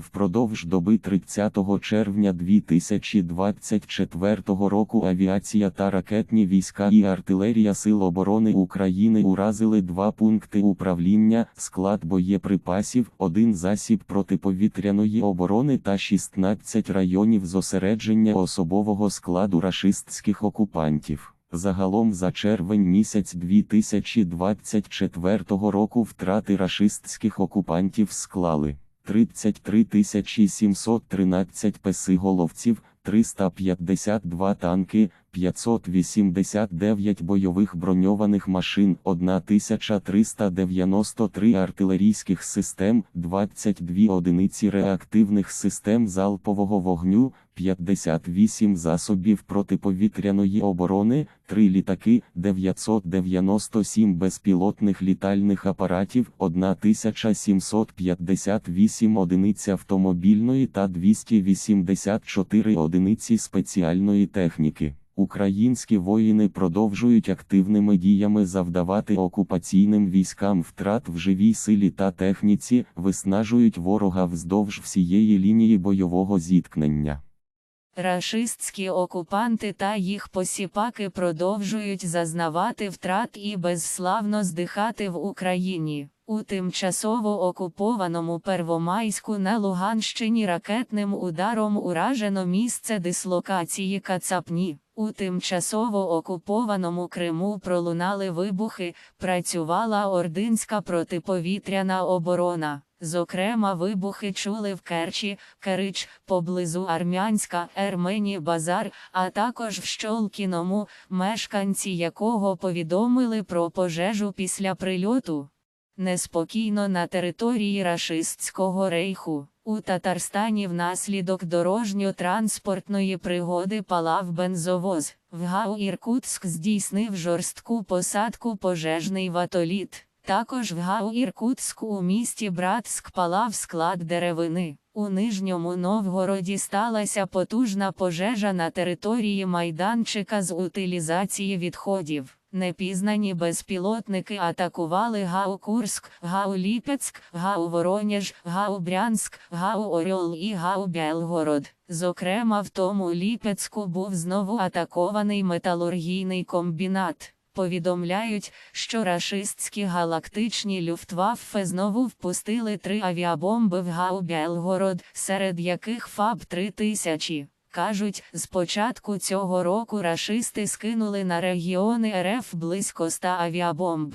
Впродовж доби 30 червня 2024 року авіація та ракетні війська і артилерія Сил оборони України уразили два пункти управління, склад боєприпасів, один засіб протиповітряної оборони та 16 районів зосередження особового складу рашистських окупантів. Загалом за червень місяць 2024 року втрати рашистських окупантів склали 33 713 песиголовців, 352 танки, 589 бойових броньованих машин, 1393 артилерійських систем, 22 одиниці реактивних систем залпового вогню, 58 засобів протиповітряної оборони, 3 літаки, 997 безпілотних літальних апаратів, 1758 одиниць автомобільної та 284 одиниці спеціальної техніки. Українські воїни продовжують активними діями завдавати окупаційним військам втрат в живій силі та техніці, виснажують ворога вздовж всієї лінії бойового зіткнення. Рашистські окупанти та їх посіпаки продовжують зазнавати втрат і безславно здихати в Україні. У тимчасово окупованому Первомайську на Луганщині ракетним ударом уражено місце дислокації Кацапні. У тимчасово окупованому Криму пролунали вибухи, працювала ординська протиповітряна оборона. Зокрема, вибухи чули в Керчі, Керич, поблизу Армянська, Ермені Базар, а також в Щолкіному, мешканці якого повідомили про пожежу після прильоту. Неспокійно на території рашистського рейху. У Татарстані внаслідок дорожньо-транспортної пригоди палав бензовоз. В ГАУ Іркутськ здійснив жорстку посадку пожежний ватоліт. Також в ГАУ Іркутську у місті Братськ палав склад деревини. У Нижньому Новгороді сталася потужна пожежа на території майданчика з утилізації відходів. Непізнані безпілотники атакували ГАУ Курськ, ГАУ Ліпецьк, ГАУ Воронеж, ГАУ Брянськ, ГАУ Орьол і ГАУ Белгород. Зокрема, в тому Ліпецьку був знову атакований металургійний комбінат. Повідомляють, що рашистські галактичні люфтваффе знову впустили три авіабомби в ГАУ Белгород, серед яких ФАБ-3000. Кажуть, з початку цього року рашисти скинули на регіони РФ близько 100 авіабомб.